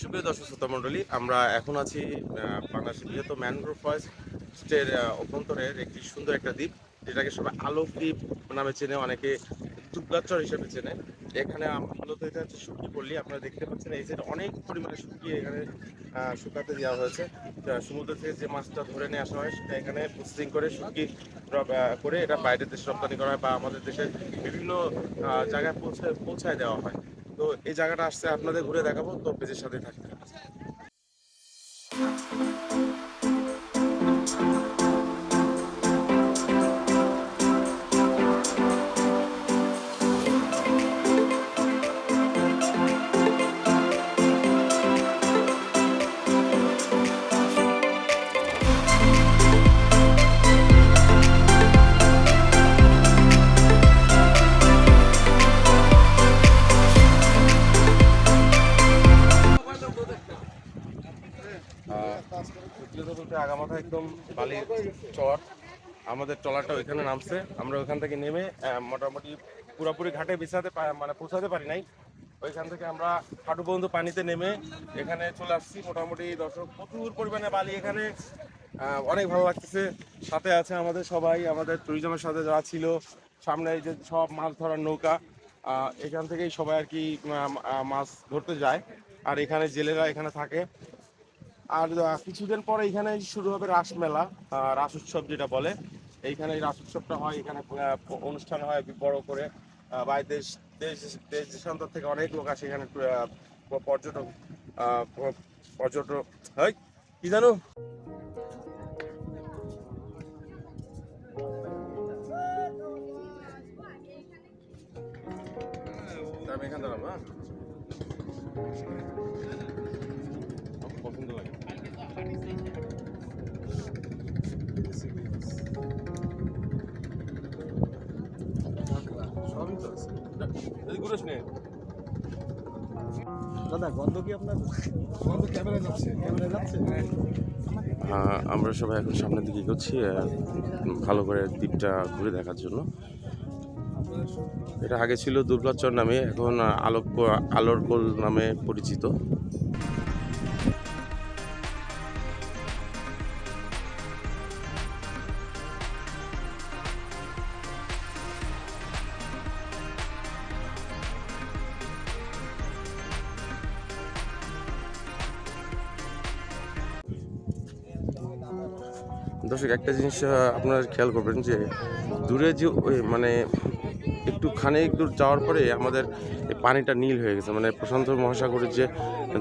সুপ্রিয় দর্শক, শ্রোতা মণ্ডলী, আমরা এখন আছি বাংলাদেশের বৃহত্তম ম্যানগ্রোভ ফরেস্টের অভ্যন্তরের একটি সুন্দর একটা দ্বীপ, যেটাকে সবাই আলোক দ্বীপ নামে চেনে, অনেকে দুবলাচর হিসেবে চেনে। এখানে মূলত এটা হচ্ছে শুটকি পল্লী। আপনারা দেখতে পাচ্ছেন, এই সাইডে অনেক পরিমাণে শুটকি এখানে শুকাতে দেওয়া হয়েছে। সমুদ্র থেকে যে মাছটা ধরে নিয়ে আসা হয়, সেটা এখানে প্রসেসিং করে রব- করে এটা বাইরের দেশে রপ্তানি করা হয় বা আমাদের দেশের বিভিন্ন জায়গায় পৌঁছে, পৌঁছায় দেওয়া হয়। তো এই জায়গাটা আসছে আপনাদের ঘুরে দেখাবো তো পেজের সাথে থাকতে আগামাথা একদম বালির চর। আমাদের ট্রলারটা ওইখানে নামছে। আমরা ওইখান থেকে নেমে মোটামুটি পুরোপুরি ঘাটে বিছাতে মানে পৌঁছাতে পারি নাই। ওইখান থেকে আমরা হাঁটু পর্যন্ত পানিতে নেমে এখানে চলে আসছি। মোটামুটি দর্শক, প্রচুর পরিমাণে বালি এখানে। অনেক ভালো লাগতেছে। সাথে আছে আমাদের সবাই, আমাদের ট্যুরিজমের সাথে যারা ছিল, সামনে যে সব মাছ ধরার নৌকা। এখান থেকেই সবাই আর কি মাছ ধরতে যায়। আর এখানে জেলেরা এখানে থাকে। আর কিছুদিন পরে এখানে শুরু হবে রাস মেলা রাস উৎসব যেটা বলে। এইখানে এই রাস উৎসবটা হয়, এখানে অনুষ্ঠান হয় বড় করে। বাইরে দেশ দেশ দেশ দেশান্তর থেকে অনেক লোক আসে এখানে পর্যটক পর্যটক হয় কি জানো? এখানে আমার পছন্দ লাগে। দাদা গন্ধ কি আপনার? গন্ধ যাচ্ছে। যাচ্ছে? আমরা সবাই এখন সামনের দিকে এগোচ্ছি আহ, ভালো করে দ্বীপটা ঘুরে দেখার জন্য। এটা আগে ছিল দুর্গাচর নামে এখন আলোক আলোর কোল নামে পরিচিত। দর্শক, একটা জিনিস আপনারা খেয়াল করবেন যে দূরে যে মানে একটু খানিক দূর যাওয়ার পরে আমাদের পানিটা নীল হয়ে গেছে। মানে প্রশান্ত মহাসাগরের যে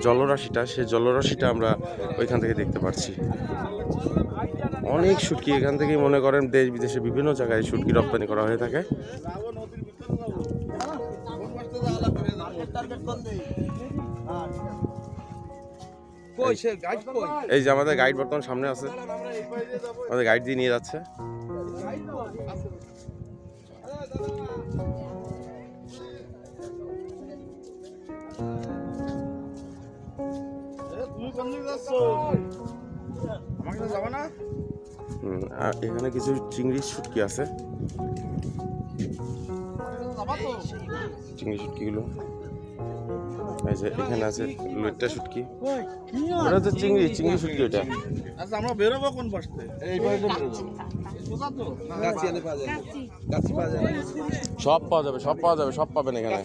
জলরাশিটা, সেই জলরাশিটা আমরা ওইখান থেকে দেখতে পাচ্ছি। অনেক শুটকি, এখান থেকে মনে করেন দেশ বিদেশে বিভিন্ন জায়গায় শুটকি রপ্তানি করা হয়ে থাকে। এই যে আমাদের গাইড বর্তমান সামনে আছে। আমাদের গাইড দিয়ে নিয়ে যাচ্ছে। এখানে কিছু চিংড়ি শুটকি আছে। চিংড়ি শুটকিগুলো। এই যে এখানে আছে লইট্টা শুটকি ওটা চিংড়ি চিংড়ি? শুটকি ওটা। আচ্ছা আমরা বেরোবো কোন পাশে এই পাশে সব পাওয়া যাবে সব পাওয়া যাবে সব পাবেন এখানে।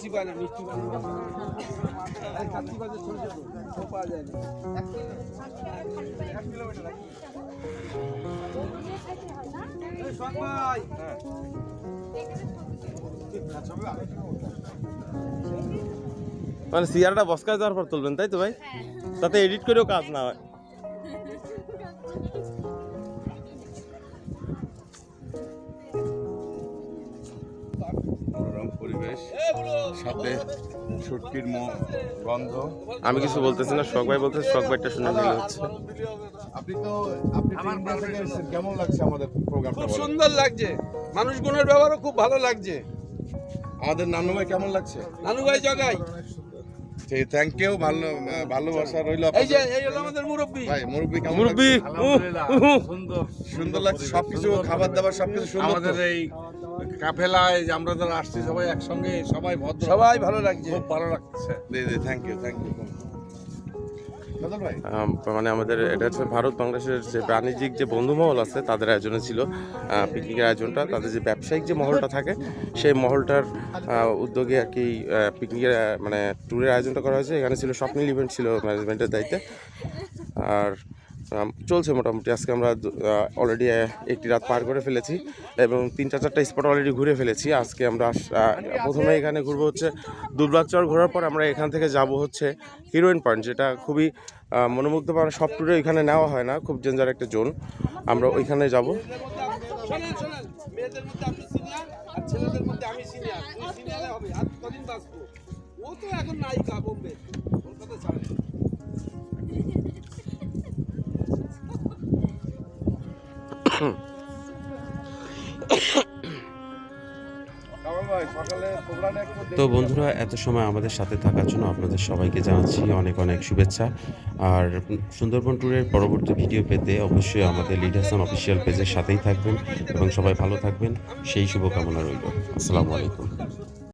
মানে সিয়ারটা বসকায় যাওয়ার পর তুলবেন তাই তো ভাই? তাতে এডিট করেও কাজ না হয়। পরিবেশ সাথে সুটকির গন্ধ। আমি কিছু বলতেছি না শখ ভাই বলতেছে শখ ভাই ভাইটা শুনে নিলে হচ্ছে। আপনি তো আপনি কেমন লাগছে আমাদের প্রোগ্রামটা খুব সুন্দর লাগছে। মানুষ মানুষগুলোর ব্যবহারও খুব ভালো লাগছে। আমাদের নানু ভাই কেমন লাগছে? নানু ভাই জগাই। ঠিক থ্যাংক ইউ ভালো ভালোবাসা রইল এই যে এই হলো আমাদের মুরব্বী। ভাই মুরব্বি কেমন মুরব্বি। লাগছে? সুন্দর। লাগছে সবকিছু খাবার দাবার সবকিছু সুন্দর আমাদের? এই কাফেলায় যে আমরা যারা আসছি সবাই একসঙ্গে সবাই ভদ্র। সবাই ভালো লাগছে। খুব ভালো লাগছে। জি জি থ্যাংক ইউ থ্যাংক ইউ মানে আমাদের এটা হচ্ছে ভারত বাংলাদেশের যে বাণিজ্যিক যে বন্ধুমহল আছে, তাদের আয়োজনে ছিল পিকনিকের আয়োজনটা। তাদের যে ব্যবসায়িক যে মহলটা থাকে, সেই মহলটার উদ্যোগে আর কি পিকনিকের মানে ট্যুরের আয়োজনটা করা হয়েছে। এখানে ছিল স্বপ্নিল ইভেন্ট ছিল ম্যানেজমেন্টের দায়িত্বে। আর চলছে মোটামুটি। আজকে আমরা অলরেডি একটি রাত পার করে ফেলেছি এবং তিনটা চারটা স্পট অলরেডি ঘুরে ফেলেছি। আজকে আমরা প্রথমে এখানে ঘুরবো হচ্ছে দুর্বাচর ঘোরার পর আমরা এখান থেকে যাব হচ্ছে হিরোইন পয়েন্ট যেটা খুবই আহ, মনোমুগ্ধকর। সব ট্যুরে এখানে নেওয়া হয় না খুব ডেঞ্জার একটা জোন আমরা ওইখানে যাব। মেয়েদের মধ্যে আপনি সিনিয়র আর তো বন্ধুরা, এত সময় আমাদের সাথে থাকার জন্য আপনাদের সবাইকে জানাচ্ছি অনেক অনেক শুভেচ্ছা। আর সুন্দরবন ট্যুরের পরবর্তী ভিডিও পেতে অবশ্যই আমাদের লিড হাসান অফিসিয়াল পেজের সাথেই থাকবেন এবং সবাই ভালো থাকবেন। সেই শুভকামনা রইল। আসসালামু আলাইকুম।